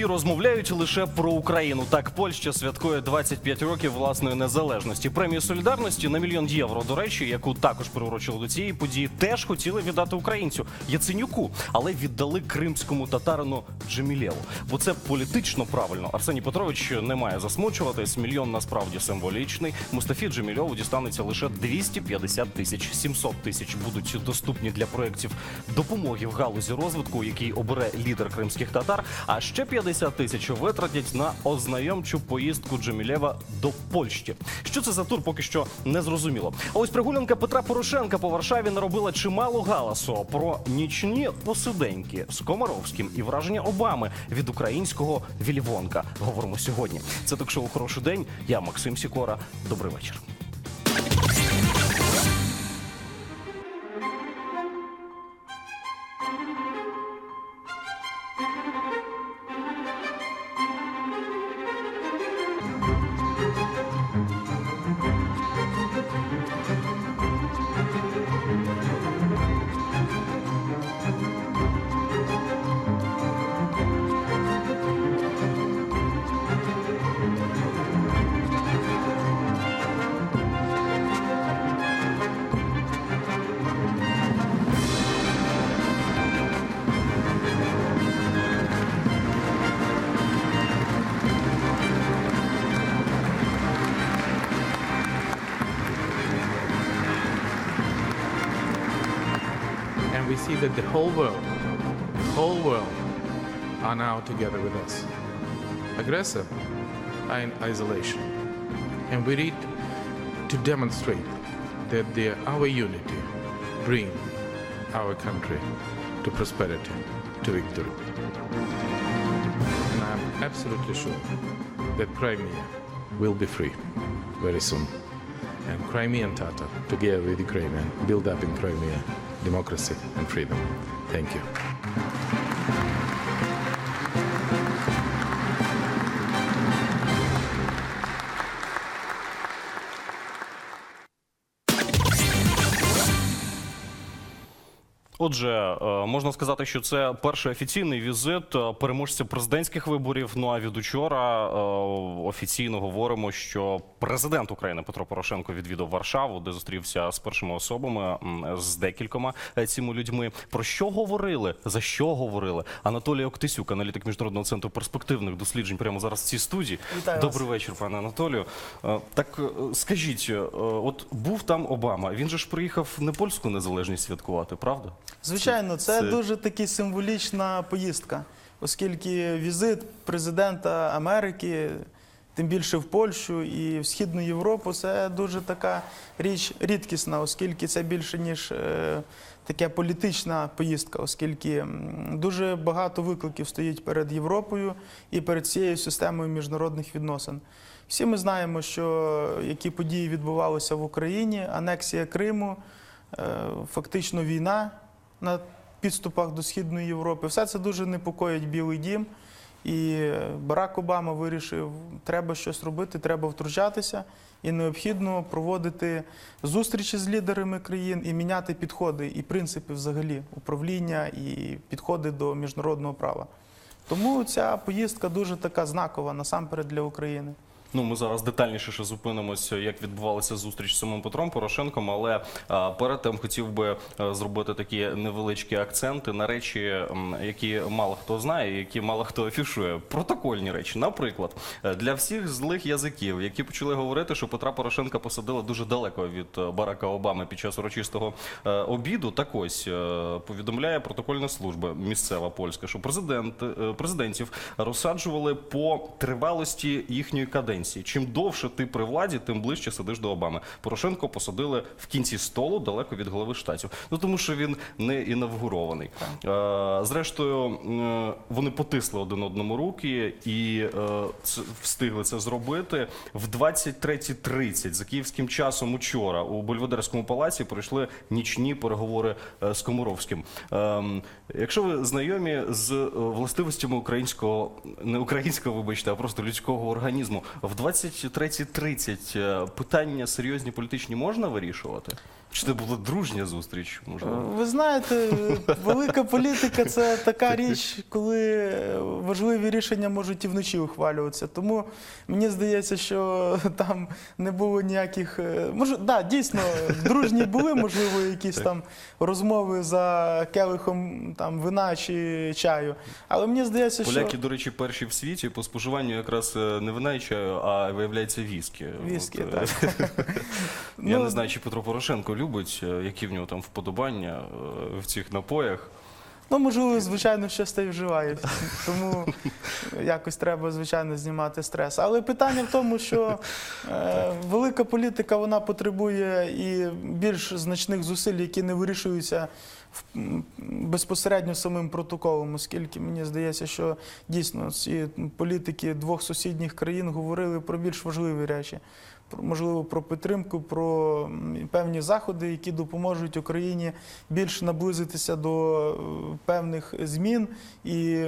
всі розмовляють лише про Україну. Так, Польща святкує 25 років власної незалежності. Премію солідарності на мільйон євро. До речі, яку також приурочили до цієї події, теж хотіли віддати українцю Яценюку, але віддали кримському татарину Джемілєву. Бо це політично правильно. Арсеній Петрович не має засмучуватись. Мільйон насправді символічний. Мустафі Джемільову дістанеться лише 250 тисяч. 700 тисяч будуть доступні для проєктів допомоги в галузі розвитку, який обере лідер кримських татар. А ще 50 тисяч витратять на ознайомчу поїздку Джемілєва до Польщі. Що це за тур, поки що не зрозуміло. А ось прогулянка Петра Порошенка по Варшаві наробила чимало галасу про нічні посиденьки з Комаровським і враження Обами від українського Вілівонка. Говоримо сьогодні. Це ток-шоу Хороший день. Я Максим Сікора. Добрий вечір. See that the whole world, the whole world, are now together with us. Aggressor are in isolation, and we need to demonstrate that our unity bring our country to prosperity, to victory. And I'm absolutely sure that Crimea will be free very soon. And Crimean Tatar, together with Ukrainian, build up in Crimea democracy and freedom. Thank you. Отже, е, можна сказати, що це перший офіційний візит е, переможця президентських виборів. Ну а від учора е, офіційно говоримо, що президент України Петро Порошенко відвідав Варшаву, де зустрівся з першими особами з декількома цими людьми. Про що говорили? За що говорили? Анатолій Октисюк, аналітик міжнародного центру перспективних досліджень, прямо зараз в цій студії. Вітаю вас. Добрий вечір, пане Анатолію. Так скажіть, от був там Обама. Він же ж приїхав не польську незалежність святкувати, правда? Звичайно, це, Це- дуже таки символічна поїздка, оскільки візит президента Америки, тим більше в Польщу і в Східну Європу, це дуже така річ рідкісна, оскільки це більше ніж е, така політична поїздка, оскільки дуже багато викликів стоїть перед Європою і перед цією системою міжнародних відносин. Всі ми знаємо, що які події відбувалися в Україні, анексія Криму, е, фактично війна на підступах до Східної Європи. Все це дуже непокоїть Білий Дім. І Барак Обама вирішив, треба щось робити, треба втручатися, і необхідно проводити зустрічі з лідерами країн і міняти підходи і принципи взагалі управління і підходи до міжнародного права. Тому ця поїздка дуже така знакова насамперед для України. Ну, ми зараз детальніше ще зупинимося, як відбувалася зустріч з самим Петром Порошенком. Але перед тим хотів би а, зробити такі невеличкі акценти на речі, які мало хто знає, які мало хто афішує. Протокольні речі. Наприклад, е, для всіх злих язиків, які почали говорити, що Петра Порошенка посадили дуже далеко від е, Барака Обами під час урочистого е, обіду. Так ось е, повідомляє протокольна служба місцева польська, що президент е, президентів розсаджували по тривалості їхньої каденції. Чим довше ти при владі, тим ближче сидиш до Обами. Порошенко посадили в кінці столу далеко від голови штатів. Ну тому що він не інавгурований. Е, Зрештою, е, вони потисли один одному руки і е, встигли це зробити в 23.30 за київським часом. Учора у Бельведерському палаці пройшли нічні переговори з Комаровським. Ем, Якщо ви знайомі з властивостями українського, не українського, вибачте, а просто людського організму, в 23.30 е, питання серйозні політичні можна вирішувати? Чи це була дружня зустріч? Можливо. Ви знаєте, велика політика це така річ, коли важливі рішення можуть і вночі ухвалюватися. Тому мені здається, що там не було ніяких. е, Може, да, дійсно, дружні були, можливо, якісь там розмови за келихом там вина чи чаю. Але мені здається, що Поляки, до речі, перші в світі по споживанню якраз е, не вина і чаю, а виявляється віскі. віскі, От, е, так. Я Ну, не знаю, чи Петро Порошенко любить, е, які в нього там вподобання е, в цих напоях. Ну, можливо, звичайно, щось та й вживають. Тому якось треба, звичайно, знімати стрес. Але питання в тому, що е, велика політика вона потребує і більш значних зусиль, які не вирішуються безпосередньо самим протоколом, оскільки мені здається, що дійсно ці політики двох сусідніх країн говорили про більш важливі речі. Про- Можливо, про підтримку, про певні заходи, які допоможуть Україні більш наблизитися до е, певних змін і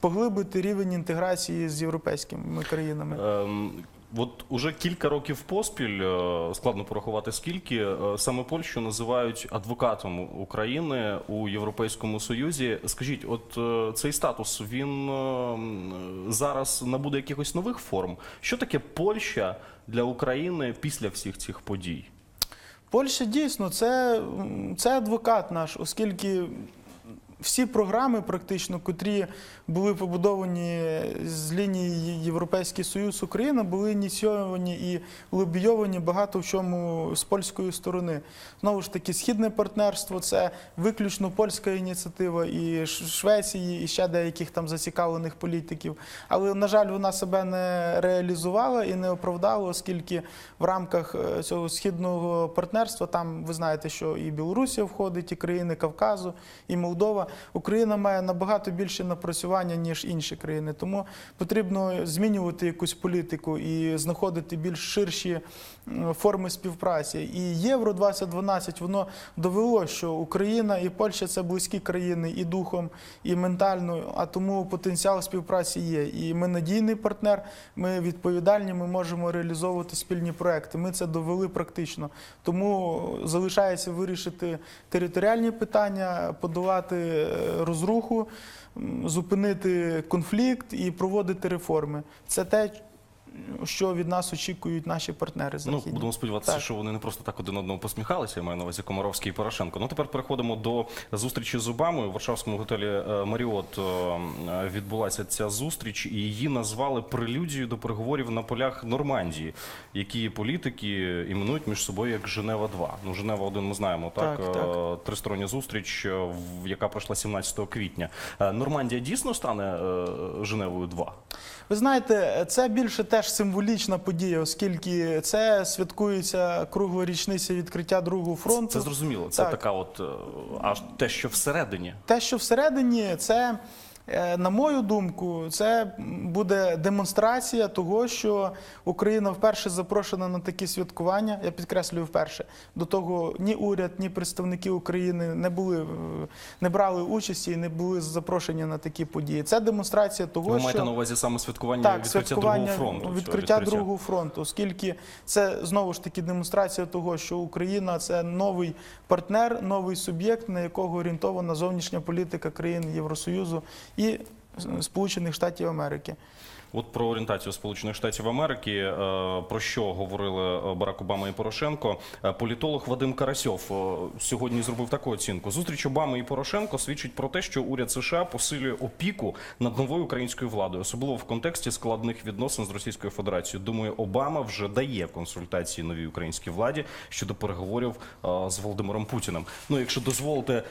поглибити рівень інтеграції з європейськими країнами. От уже кілька років поспіль, е, складно порахувати скільки, е, саме Польщу називають адвокатом України у Європейському Союзі. Скажіть, от е, цей статус він зараз набуде якихось нових форм? Що таке Польща для України після всіх цих подій? Польща дійсно це, це адвокат наш, оскільки всі програми, практично, котрі були побудовані з лінії Європейський Союз Україна, були ініційовані і лобійовані багато в чому з польської сторони. Знову ж таки, східне партнерство це виключно польська ініціатива і Швеції, і ще деяких там зацікавлених політиків. Але, на жаль, вона себе не реалізувала і не оправдала, оскільки в рамках е, цього східного партнерства там ви знаєте, що і Білорусія входить, і країни Кавказу, і Молдова. Україна має набагато більше напрацювання ніж інші країни. Тому потрібно змінювати якусь політику і знаходити більш ширші форми співпраці. І Євро 2012 воно довело, що Україна і Польща це близькі країни і духом, і ментально. А тому потенціал співпраці є. І ми надійний партнер, ми відповідальні, ми можемо реалізовувати спільні проекти. Ми це довели практично. Тому залишається вирішити територіальні питання, подолати розруху, зупинити конфлікт і проводити реформи. Це те, що від нас очікують наші партнери Ну, будемо сподіватися, Так. що вони не просто так один одному посміхалися. Я маю на увазі Комаровський і Порошенко. Ну тепер переходимо до зустрічі з Обамою. В Варшавському готелі е, Маріот е, відбулася ця зустріч, і її назвали прелюдією до переговорів на полях Нормандії, які політики іменують між собою як Женева 2 Ну, Женева 1 ми знаємо, так, Так, Е, так. тристороння зустріч, е, яка пройшла 17 квітня. Е, Нормандія дійсно стане е, Женевою 2 Ви знаєте, це більше теж символічна подія, оскільки це святкується кругла річниця відкриття другого фронту. Це зрозуміло. Це Так. така, от е, аж те, що всередині. Те, що всередині, це, на мою думку, це буде демонстрація того, що Україна вперше запрошена на такі святкування. Я підкреслюю вперше. До того ні уряд, ні представники України не були е, не брали участі і не були запрошені на такі події. Це демонстрація того, Ви що маєте на увазі саме святкування так, відкриття святкування другого фронту. відкриття другого фронту, оскільки це знову ж таки демонстрація того, що Україна це новий партнер, новий суб'єкт, на якого орієнтована зовнішня політика країн Євросоюзу і Сполучених Штатів Америки. От про орієнтацію Сполучених Штатів Америки, е, про що говорили е, Барак Обама і Порошенко. Е, Політолог Вадим Карасьов сьогодні зробив таку оцінку. Зустріч Обами і Порошенко свідчить про те, що уряд США посилює опіку над новою українською владою, особливо в контексті складних відносин з Російською Федерацією. Думаю, Обама вже дає консультації новій українській владі щодо переговорів з Володимиром Путіним. Ну, якщо дозволите,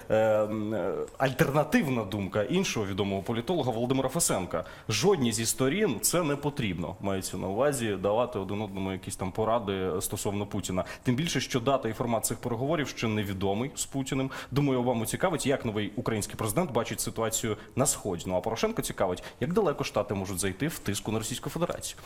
альтернативна думка іншого відомого політолога Володимира Фесенка. Жодній зі сторін це не потрібно. Мається на увазі давати один одному якісь там поради стосовно Путіна. Тим більше, що дата і формат цих переговорів ще невідомий з Путіним. Думаю, Обаму цікавить, як новий український президент бачить ситуацію на сході. Ну а Порошенко цікавить, як далеко штати можуть зайти в тиску на Російську Федерацію.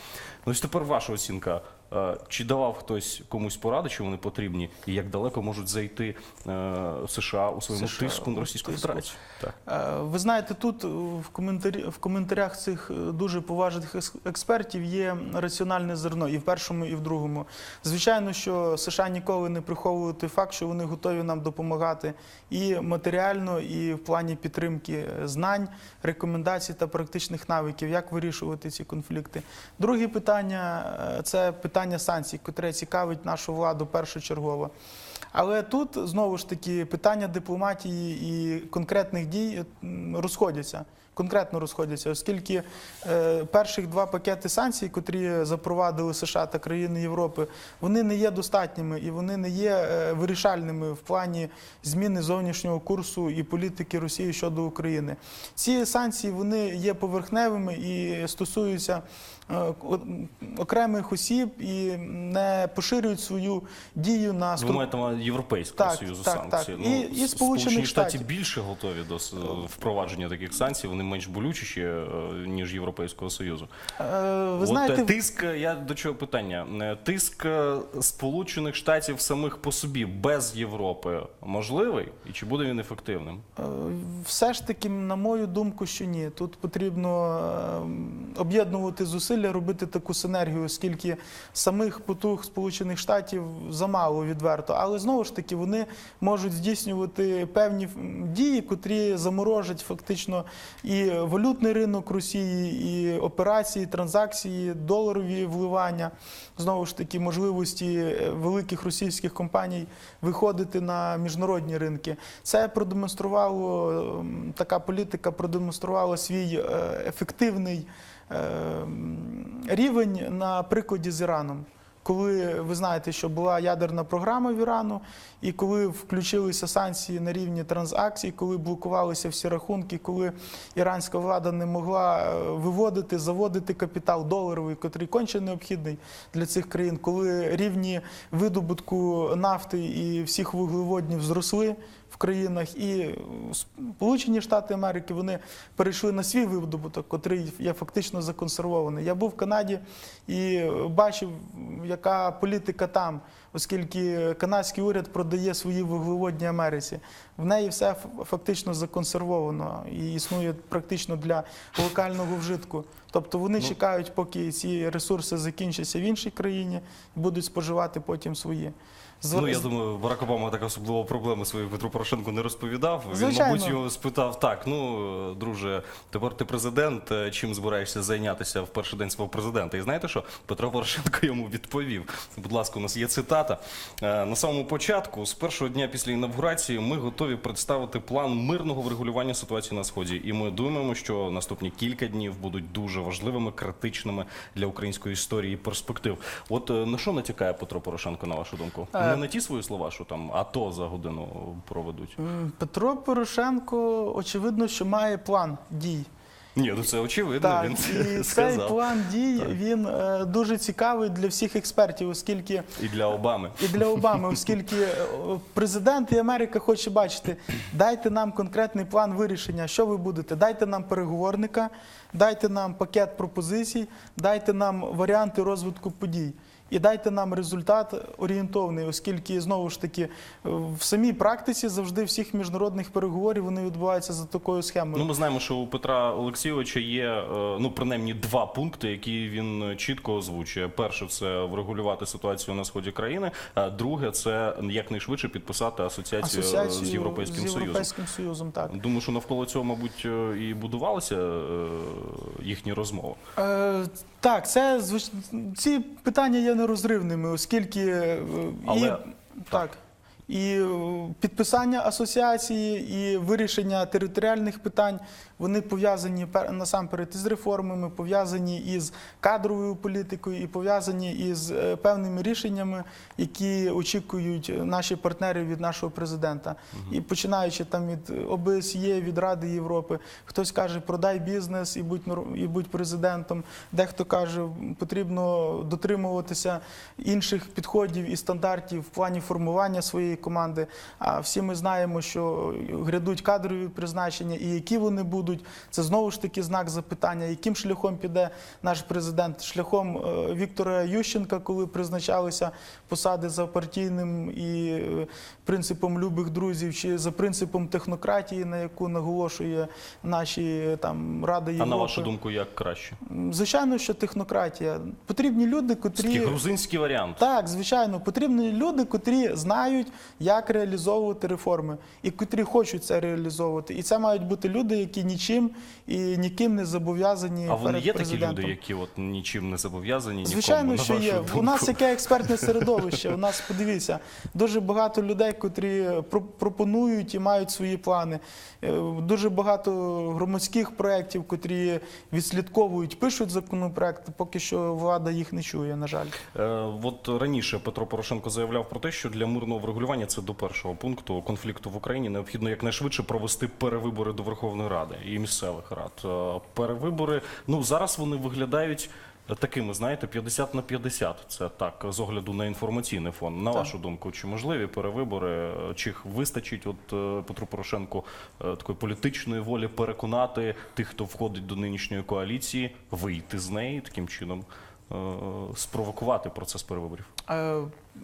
Ну ось тепер ваша оцінка. Е, Чи давав хтось комусь поради, що вони потрібні, і як далеко можуть зайти е, США у своєму США тиску на Російську тиску. Федерацію? Так. Е, Ви знаєте, тут в коментарі в коментарях цих дуже поважних поважних експертів є раціональне зерно і в першому, і в другому. Звичайно, що США ніколи не приховували той факт, що вони готові нам допомагати і матеріально, і в плані підтримки знань, рекомендацій та практичних навиків, як вирішувати ці конфлікти. Друге питання е, це питання санкцій, котре цікавить нашу владу першочергово. Але тут знову ж таки питання дипломатії і конкретних дій розходяться. Конкретно розходяться, оскільки е, перших два пакети санкцій, котрі запровадили США та країни Європи, вони не є достатніми і вони не є е, вирішальними в плані зміни зовнішнього курсу і політики Росії щодо України. Ці санкції вони є поверхневими і стосуються е, окремих осіб і не поширюють свою дію на Ви маєте на Європейського союзу так, санкції. так. І- і Сполучені Штати більше готові до впровадження таких санкцій, вони менш болючіші, е, ніж Європейського Союзу. Е, Ви От, знаєте, е, тиск, е, я до чого питання? Е, Тиск е, Сполучених Штатів самих по собі без Європи можливий? І чи буде він ефективним? Е, Все ж таки, на мою думку, що ні. Тут потрібно е, об'єднувати зусилля, робити таку синергію, оскільки самих потуг Сполучених Штатів замало відверто. Але знову ж таки вони можуть здійснювати певні дії, котрі заморожать фактично і валютний ринок Росії, і операції, транзакції, доларові вливання. Знову ж таки, можливості е, великих російських компаній виходити на міжнародні ринки. Це продемонструвало ем, така політика, продемонструвала свій е, ефективний рівень на прикладі з Іраном. Коли ви знаєте, що була ядерна програма в Ірану, і коли включилися санкції на рівні транзакцій, коли блокувалися всі рахунки, коли іранська влада не могла е, виводити, заводити капітал доларовий, котрий конче необхідний для цих країн, коли рівні видобутку нафти і всіх вуглеводнів зросли в країнах, і Сполучені Штати Америки вони перейшли на свій видобуток, котрий є фактично законсервований. Я був в Канаді і бачив, яка політика там, оскільки канадський уряд продає свої вуглеводні Америці. В неї все фактично законсервовано і існує практично для локального вжитку. Тобто вони чекають, поки ці ресурси закінчаться в іншій країні і будуть споживати потім свої. Ну я думаю, Барак Обама так особливо проблеми свої Петру Порошенку не розповідав. Він, мабуть, його спитав: так, ну друже, тепер ти президент. е, Чим збираєшся зайнятися в перший день свого президента? І знаєте що? Петро Порошенко йому відповів. Будь ласка, у нас є цитата. Е, На самому початку, з першого дня після інавгурації, ми готові представити план мирного врегулювання ситуації на сході. І ми думаємо, що наступні кілька днів будуть дуже важливими, критичними для української історії і перспектив. От е, на що натякає Петро Порошенко, на вашу думку? Не ті свої слова, що там АТО за годину проведуть. Петро Порошенко, очевидно, що має план дій. Ні, ну це очевидно. Так, він і цей план дій він е, дуже цікавий для всіх експертів, оскільки І для Обами. і для Обами, оскільки е, президент і Америка хоче бачити, дайте нам конкретний план вирішення, що ви будете. Дайте нам переговорника, дайте нам пакет пропозицій, дайте нам варіанти розвитку подій. І дайте нам результат орієнтовний, оскільки знову ж таки в самій практиці завжди всіх міжнародних переговорів вони відбуваються за такою схемою. Ну, ми знаємо, що у Петра Олексійовича є е, ну принаймні два пункти, які він чітко озвучує. Перше це врегулювати ситуацію на сході країни. А друге це якнайшвидше підписати асоціацію, е, з Європейським з Союзом. Європейським Союзом, так. Думаю, що навколо цього, мабуть, е, і будувалися е, їхні розмови. Е, так, це ці питання є нерозривними, оскільки е, Але- і, так. І е, підписання асоціації, і вирішення територіальних питань вони пов'язані пер- насамперед із реформами, пов'язані із кадровою політикою і пов'язані із е, певними рішеннями, які очікують наші партнери від нашого президента. І починаючи там від ОБСЄ, від Ради Європи, хтось каже, продай бізнес і будь і будь президентом. Дехто каже, потрібно дотримуватися інших підходів і стандартів в плані формування своєї команди. А всі ми знаємо, що грядуть кадрові призначення, і які вони будуть. Це знову ж таки знак запитання, яким шляхом піде наш президент. Шляхом е, Віктора Ющенка, коли призначалися посади за партійним і е, принципом любих друзів, чи за принципом технократії, на яку наголошує наші е, там ради А на вашу думку, як краще? Звичайно, що технократія. Потрібні люди, котрі Такий грузинський варіант. так, звичайно, потрібні люди, котрі знають, як реалізовувати реформи, і котрі хочуть це реалізовувати. І це мають бути люди, які нічим і ніким не зобов'язані. А вони перед є такі люди, які от нічим не зобов'язані? Звичайно, нікому, що є. думку? У нас яке експертне середовище. У нас подивіться, дуже багато людей, котрі пропонують і мають свої плани. Е, Дуже багато громадських проєктів, котрі відслідковують, пишуть законопроекти. Поки що влада їх не чує, на жаль. Е, От раніше Петро Порошенко заявляв про те, що для мирного врегулювання це до першого пункту конфлікту в Україні необхідно якнайшвидше провести перевибори до Верховної Ради і місцевих рад. Е, Перевибори, ну зараз вони виглядають. Такими, знаєте, 50 на 50. Це так, з огляду на інформаційний фон. На Так. вашу думку, чи можливі перевибори? Е, Чи їх вистачить от е, Петру Порошенку такої політичної волі переконати тих, хто входить до нинішньої коаліції, вийти з неї таким чином, спровокувати процес перевиборів?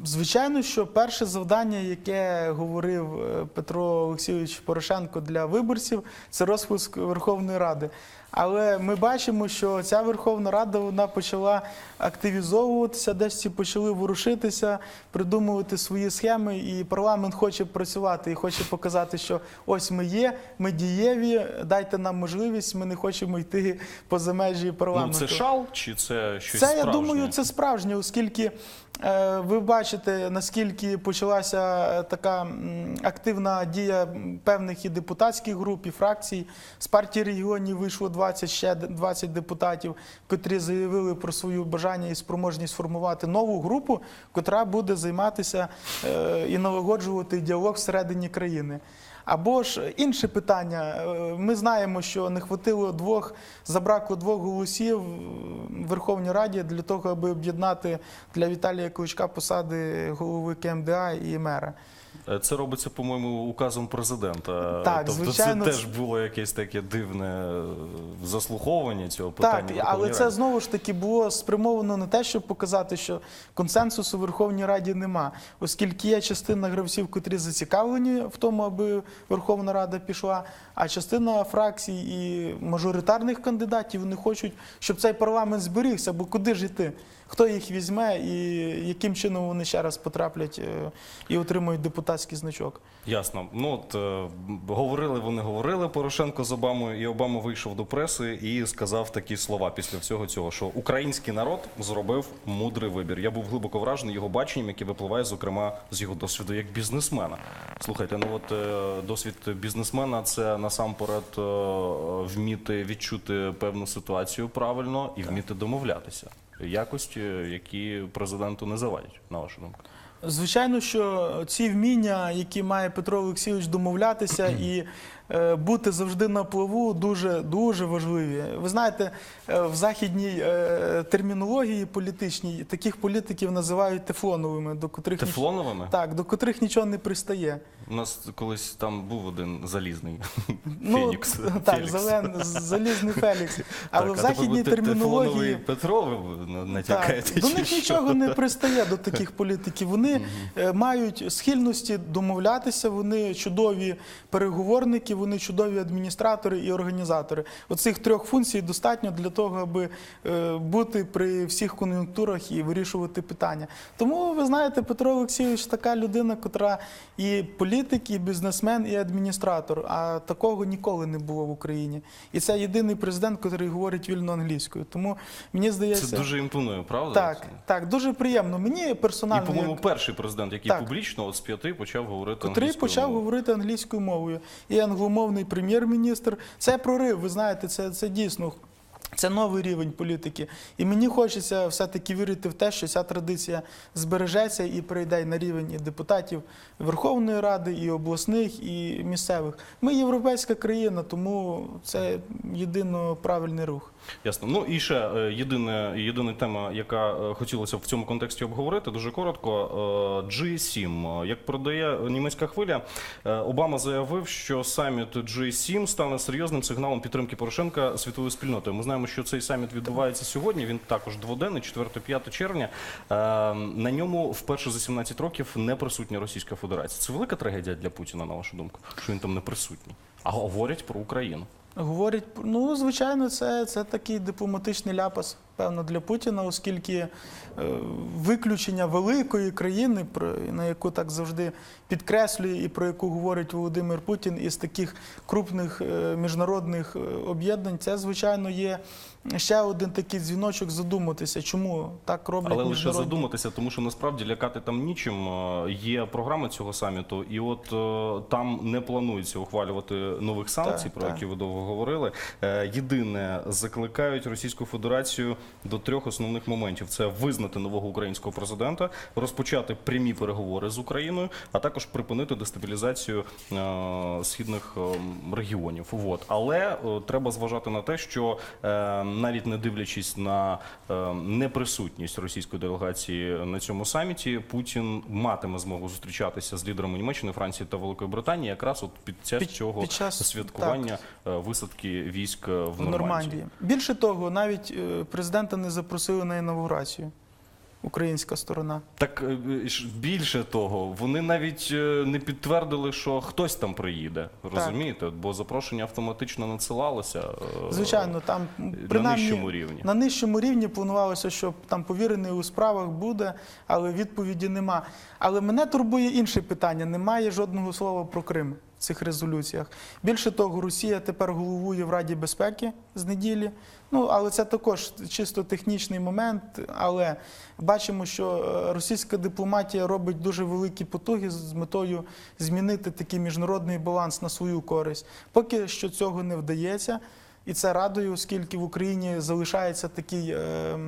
Звичайно, що перше завдання, яке говорив е, Петро Олексійович Порошенко для виборців, це розпуск Верховної Ради. Але ми бачимо, що ця Верховна Рада вона почала активізовуватися, десь всі почали ворушитися, придумувати свої схеми, і парламент хоче працювати і хоче показати, що ось ми є, ми дієві, дайте нам можливість, ми не хочемо йти поза межі Ну, парламенту. це шал чи це щось Це я думаю, це справжнє, оскільки е, ви бачите, наскільки почалася е, така активна дія певних і депутатських груп, і фракцій. З партії регіонів вийшло 20, ще д- 20 депутатів, котрі заявили про свою бажання і спроможність формувати нову групу, котра буде займатися е, і налагоджувати діалог всередині країни. Або ж інше питання. Е, Ми знаємо, що не хватило двох, забракло двох голосів в Верховній Раді для того, аби об'єднати для Віталія Кличка посади голови КМДА і мера. Е, Це робиться, по-моєму, указом президента. Так, тобто звичайно, це теж було якесь таке дивне е, заслуховування цього питання. Так, але це знову ж таки було спрямовано на те, щоб показати, що консенсусу у Верховній Раді нема, оскільки є частина гравців, котрі зацікавлені в тому, аби Верховна Рада пішла, а частина фракцій і мажоритарних кандидатів вони хочуть, щоб цей парламент зберігся, бо куди ж іти? Хто їх візьме і яким чином вони ще раз потраплять е, і отримують депутатський значок? Ясно. Ну от е, говорили вони, говорили Порошенко з Обамою, і Обама вийшов до преси і сказав такі слова після всього цього, що український народ зробив мудрий вибір. Я був глибоко вражений його баченням, яке випливає, зокрема, з його досвіду як бізнесмена. Слухайте, ну от е, досвід бізнесмена це насамперед е, вміти відчути певну ситуацію правильно і вміти домовлятися. Якості, які президенту не завадять, на вашу думку. Звичайно, що ці вміння, які має Петро Олексійович домовлятися і е, бути завжди на плаву, дуже дуже важливі. Ви знаєте, е, в західній е, термінології політичній таких політиків називають тефлоновими, до котрих ніч- так, до котрих нічого не пристає. У нас колись там був один залізний Ну Фенікс. так, Фелікс. зелен, залізний Фелікс. Але Так, в західній термінології. Петро натякаєте? Так, до них що? нічого не пристає до таких політиків. Вони е, мають схильності домовлятися, вони чудові переговорники, вони чудові адміністратори і організатори. Оцих трьох функцій достатньо для того, аби е, бути при всіх кон'юнктурах і вирішувати питання. Тому ви знаєте, Петро Олексійович така людина, котра і політик, і бізнесмен, і адміністратор. А такого ніколи не було в Україні. І це єдиний президент, який говорить вільно англійською. Тому мені здається, Це дуже імпонує, правда? так, так, дуже приємно. Мені І, персонально, по-моєму, як, перший президент, який Так. публічно от з п'яти почав говорити котрий англійською почав мовою. говорити англійською мовою. І англомовний прем'єр-міністр. Це прорив, ви знаєте, це, це дійсно. Це новий рівень політики. І мені хочеться все-таки вірити в те, що ця традиція збережеться і перейде на рівень і депутатів Верховної Ради, і обласних, і місцевих. Ми європейська країна, тому це єдино правильний рух. Ясно. Ну і ще е, єдине, єдина тема, яка е, хотілося б в цьому контексті обговорити, дуже коротко. Е, G7. Е, Як продає німецька хвиля, Обама заявив, що саміт G7 стане серйозним сигналом підтримки Порошенка світовою спільнотою. Ми знаємо, що цей саміт відбувається сьогодні. Він також дводенний, 4-5 червня. На ньому вперше за 17 років не присутня Російська Федерація. Це велика трагедія для Путіна, на вашу думку, що він там не присутній. А говорять про Україну. Говорять, ну звичайно, це, це такий дипломатичний ляпас, певно, для Путіна, оскільки е, виключення великої країни, на яку так завжди підкреслює і про яку говорить Володимир Путін із таких крупних е, міжнародних е, об'єднань, це звичайно є ще один такий дзвіночок задуматися, чому так роблять Але лише задуматися, тому що насправді лякати там нічим. Є програма цього саміту, і от там не планується ухвалювати нових санкцій, Так, про так. які ви довго говорили. Єдине, закликають Російську Федерацію до трьох основних моментів: це визнати нового українського президента, розпочати прямі переговори з Україною, а також припинити дестабілізацію е, східних е, регіонів. Вот. Але е, треба зважати на те, що е, навіть не дивлячись на е, неприсутність російської делегації на цьому саміті, Путін матиме змогу зустрічатися з лідерами Німеччини, Франції та Великої Британії, якраз от під час Під- цього під час, святкування е, висадки військ е, в Нормандії. Нормандії. Більше того, навіть е, президента не запросили на інаугурацію. Українська сторона. Так е, більше того, вони навіть е, не підтвердили, що хтось там приїде. Розумієте? Бо запрошення автоматично надсилалося. е, Звичайно, там на принаймні нижчому рівні. на нижчому рівні планувалося, що там повірений у справах буде, але відповіді нема. Але мене турбує інше питання: немає жодного слова про Крим в цих резолюціях. Більше того, Росія тепер головує в Раді безпеки з неділі. Ну але це також чисто технічний момент. Але бачимо, що е, російська дипломатія робить дуже великі потуги з метою змінити такий міжнародний баланс на свою користь. Поки що цього не вдається. І це радує, оскільки в Україні залишається такий е,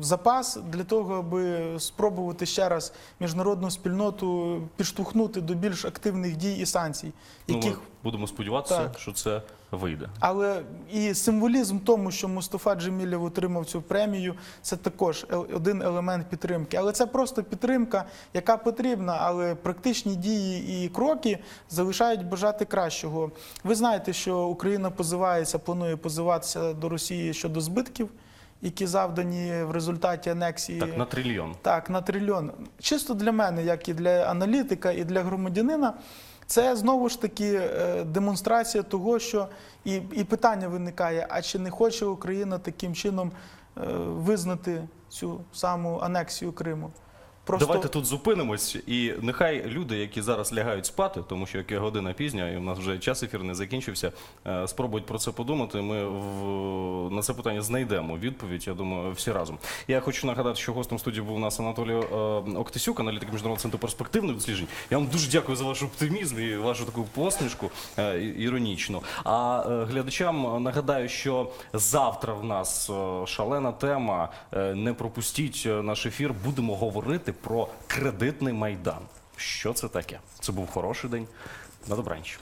запас для того, аби спробувати ще раз міжнародну спільноту підштовхнути до більш активних дій і санкцій, Ну, ми будемо сподіватися, Так. що це вийде. але і символізм тому, що Мустафа Джемілєв отримав цю премію, це також один елемент підтримки. Але це просто підтримка, яка потрібна, але практичні дії і кроки залишають бажати кращого. Ви знаєте, що Україна позивається, планує позиватися до Росії щодо збитків, які завдані в результаті анексії. Так, на трильйон. Так, на трильйон. Чисто для мене, як і для аналітика, і для громадянина, це знову ж таки е, демонстрація того, що і, і питання виникає: а чи не хоче Україна таким чином е, визнати цю саму анексію Криму? Давайте тут зупинимось, і нехай люди, які зараз лягають спати, тому що яка година пізня, і у нас вже час ефір не закінчився, е, спробують про це подумати. Ми в, на це питання знайдемо відповідь. Я думаю, всі разом. Я хочу нагадати, що гостем студії був у нас Анатолій е, Октисюк, аналітик міжнародного центру перспективних досліджень. Я вам дуже дякую за ваш оптимізм і вашу таку посмішку е, і- іронічну. А глядачам нагадаю, що завтра в нас шалена тема. Не пропустіть наш ефір. Будемо говорити про кредитний майдан. Що це таке? Це був хороший день. На добраніч.